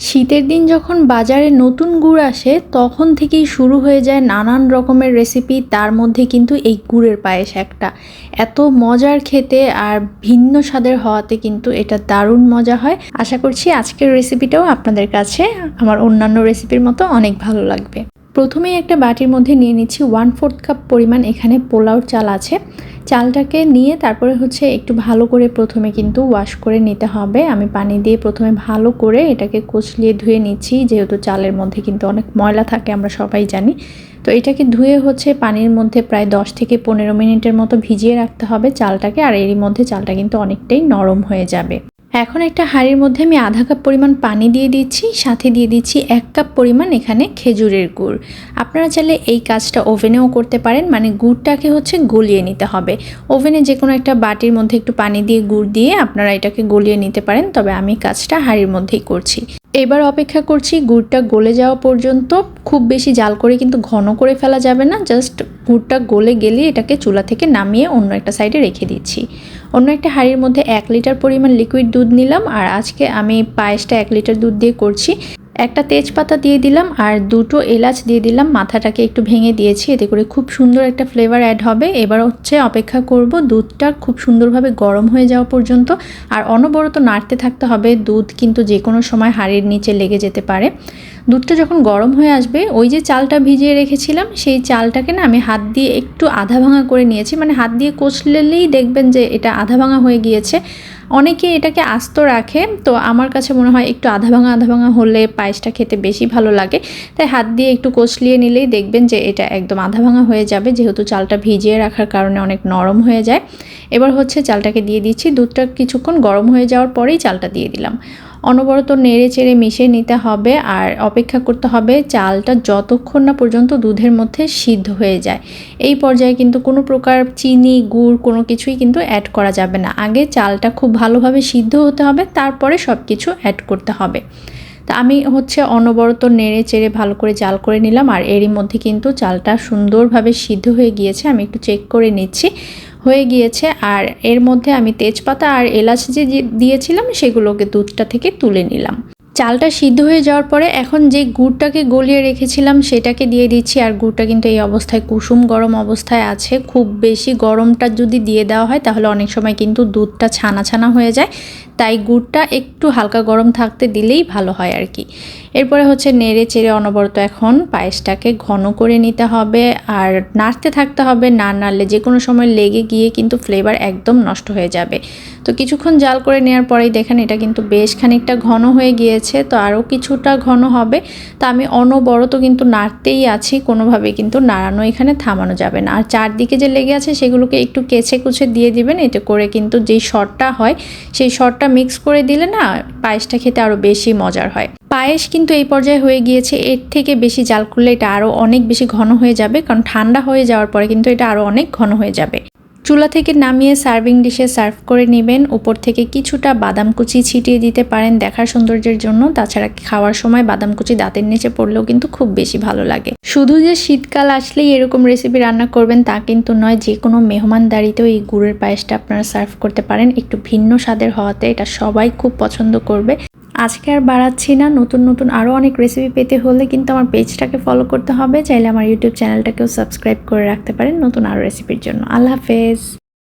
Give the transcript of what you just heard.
শীতের দিন যখন বাজারে নতুন গুড় আসে, তখন থেকেই শুরু হয়ে যায় নানান রকমের রেসিপি তার মধ্যে কিন্তু এই গুড়ের পায়েস একটা। এত মজার খেতে আর ভিন্ন স্বাদের হওয়াতে কিন্তু এটা দারুণ মজা হয়। আশা করছি আজকের রেসিপিটাও আপনাদের কাছে, আমার অন্যান্য রেসিপির মতো অনেক ভালো লাগবে। প্রথমেই একটা বাটির মধ্যে নিয়ে নিচ্ছি ওয়ান ফোর্থ কাপ পরিমাণ এখানে পোলাওর চাল আছে। চালটাকে নিয়ে তারপরে হচ্ছে একটু ভালো করে প্রথমে কিন্তু ওয়াশ করে নিতে হবে। আমি পানি দিয়ে প্রথমে ভালো করে এটাকে কচলিয়ে ধুয়ে নিচ্ছি, যেহেতু চালের মধ্যে কিন্তু অনেক ময়লা থাকে, আমরা সবাই জানি। তো এটাকে ধুয়ে হচ্ছে পানির মধ্যে প্রায় 10 থেকে পনেরো মিনিটের মতো ভিজিয়ে রাখতে হবে চালটাকে, আর এরই মধ্যে চালটা কিন্তু অনেকটাই নরম হয়ে যাবে। এখন একটা হাঁড়ির মধ্যে আমি আধা কাপ পরিমাণ পানি দিয়ে দিচ্ছি, সাথে দিয়ে দিচ্ছি এক কাপ পরিমাণ এখানে খেজুরের গুড়। আপনারা চাইলে এই কাজটা ওভেনেও করতে পারেন মানে গুড়টাকে হচ্ছে গলিয়ে নিতে হবে। ওভেনে যে কোনো একটা বাটির মধ্যে একটু পানি দিয়ে গুড় দিয়ে আপনারা এটাকে গলিয়ে নিতে পারেন, তবে আমি কাজটা হাঁড়ির মধ্যেই করছি। এবার অপেক্ষা করছি গুড়টা গলে যাওয়া পর্যন্ত। খুব বেশি জাল করে কিন্তু ঘন করে ফেলা যাবে না, জাস্ট গুড়টা গলে গেলে এটাকে চুলা থেকে নামিয়ে অন্য একটা সাইডে রেখে দিচ্ছি। অন্য একটা হাঁড়ির মধ্যে এক লিটার পরিমাণ লিকুইড দুধ নিলাম আর আজকে আমি পায়েসটা এক লিটার দুধ দিয়ে করছি। একটা তেজপাতা দিয়ে দিলাম আর দুটো এলাচ দিয়ে দিলাম। মাথাটাকে একটু ভেঙে দিয়েছি, এতে করে খুব সুন্দর একটা ফ্লেভার অ্যাড হবে। এবার হচ্ছে অপেক্ষা করব দুধটা খুব সুন্দরভাবে গরম হয়ে যাওয়া পর্যন্ত। আর অনবরত নাড়তে থাকতে হবে, দুধ কিন্তু যে কোনো সময় হাড়ির নিচে লেগে যেতে পারে। দুধটা যখন গরম হয়ে আসবে, ওই যে চালটা ভিজিয়ে রেখেছিলাম, সেই চালটাকে না আমি হাত দিয়ে একটু আধা ভাঙা করে নিয়েছি। মানে হাত দিয়ে কচলেলেই দেখবেন যে এটা আধা ভাঙা হয়ে গিয়েছে। অনেকে এটাকে আস্ত রাখে, তো আমার কাছে মনে হয় একটু আধা ভাঙা আধা ভাঙা হলে পায়েসটা খেতে বেশি ভালো লাগে। তাই হাত দিয়ে একটু কচলিয়ে নিলেই দেখবেন যে এটা একদম আধা ভাঙা হয়ে যাবে, যেহেতু চালটা ভিজিয়ে রাখার কারণে অনেক নরম হয়ে যায়। এবার হচ্ছে চালটাকে দিয়ে দিচ্ছি, দুধটা কিছুক্ষণ গরম হয়ে যাওয়ার পরেই চালটা দিয়ে দিলাম। অনবরত নেড়ে চেড়ে মিশিয়ে নিতে হবে আর অপেক্ষা করতে হবে চালটা যতক্ষণ না পর্যন্ত দুধের মধ্যে সিদ্ধ হয়ে যায়। এই পর্যায়ে কিন্তু কোনো প্রকার চিনি, গুড় কোনো কিছুই কিন্তু অ্যাড করা যাবে না। আগে চালটা খুব ভালোভাবে সিদ্ধ হতে হবে, তারপরে সব কিছু অ্যাড করতে হবে। তা আমি হচ্ছে অনবরত নেড়ে চেড়ে ভালো করে জাল করে নিলাম আর এরই মধ্যে কিন্তু চালটা সুন্দরভাবে সিদ্ধ হয়ে গিয়েছে। আমি একটু চেক করে নিচ্ছি। হয়ে গিয়েছে আর এর মধ্যে আমি তেজপাতা আর এলাচ যে দিয়েছিলাম সেগুলোকে দুধটা থেকে তুলে নিলাম। চালটা সিদ্ধ হয়ে যাওয়ার পরে এখন যে গুড়টাকে গলিয়ে রেখেছিলাম সেটাকে দিয়ে দিচ্ছি। আর গুড়টা কিন্তু এই অবস্থায় কুসুম গরম অবস্থায় আছে। খুব বেশি গরমটা যদি দিয়ে দেওয়া হয় তাহলে অনেক সময় কিন্তু দুধটা ছানা ছানা হয়ে যায়। তাই গুড়টা একটু হালকা গরম থাকতে দিলেই ভালো হয় আর কি। এরপরে হচ্ছে নেড়ে চেড়ে অনবরত এখন পায়েসটাকে ঘন করে নিতে হবে। আর নাড়তে থাকতে হবে। না নাড়লে যে কোনো সময় লেগে গিয়ে কিন্তু ফ্লেভার একদম নষ্ট হয়ে যাবে। তো কিছুক্ষণ জাল করে নেওয়ার পরেই দেখেন এটা কিন্তু বেশ খানিকটা ঘন হয়ে গিয়েছে, তো আরও কিছুটা ঘন হবে। তা আমি অনবরত কিন্তু নাড়তেই আছি, কোনোভাবে কিন্তু নাড়ানো এখানে থামানো যাবে না। আর চারদিকে যে লেগে আছে সেগুলোকে একটু কেছে কুচে দিয়ে দিবেন, এতে করে কিন্তু যেই শটটা হয়, সেই শটটা মিক্স করে দিলে না পায়েসটা খেতে আরও বেশি মজার হয়। পায়েস কিন্তু এই পর্যায়ে হয়ে গিয়েছে, এর থেকে বেশি জাল করলে এটা আরও অনেক বেশি ঘন হয়ে যাবে, কারণ ঠান্ডা হয়ে যাওয়ার পরে কিন্তু এটা আরও অনেক ঘন হয়ে যাবে। চুলা থেকে নামিয়ে সার্ভিং ডিশে সার্ভ করে নেবেন। উপর থেকে কিছুটা বাদাম কুচি ছিটিয়ে দিতে পারেন দেখার সৌন্দর্যের জন্য। তাছাড়া খাওয়ার সময় বাদাম কুচি দাঁতের নিচে পড়লেও কিন্তু খুব বেশি ভালো লাগে। শুধু যে শীতকাল আসলেই এরকম রেসিপি রান্না করবেন তা কিন্তু নয়, যে কোনো মেহমানদারিতেও এই গুড়ের পায়েসটা আপনারা সার্ভ করতে পারেন। একটু ভিন্ন স্বাদের হওয়াতে এটা সবাই খুব পছন্দ করবে। আজকে আর বাড়াচ্ছি না। নতুন নতুন আরও অনেক রেসিপি পেতে হলে কিন্তু আমার পেজটাকে ফলো করতে হবে। চাইলে আমার ইউটিউব চ্যানেলটাকেও সাবস্ক্রাইব করে রাখতে পারেন নতুন আরও রেসিপির জন্য। আল্লাহ হাফেজ।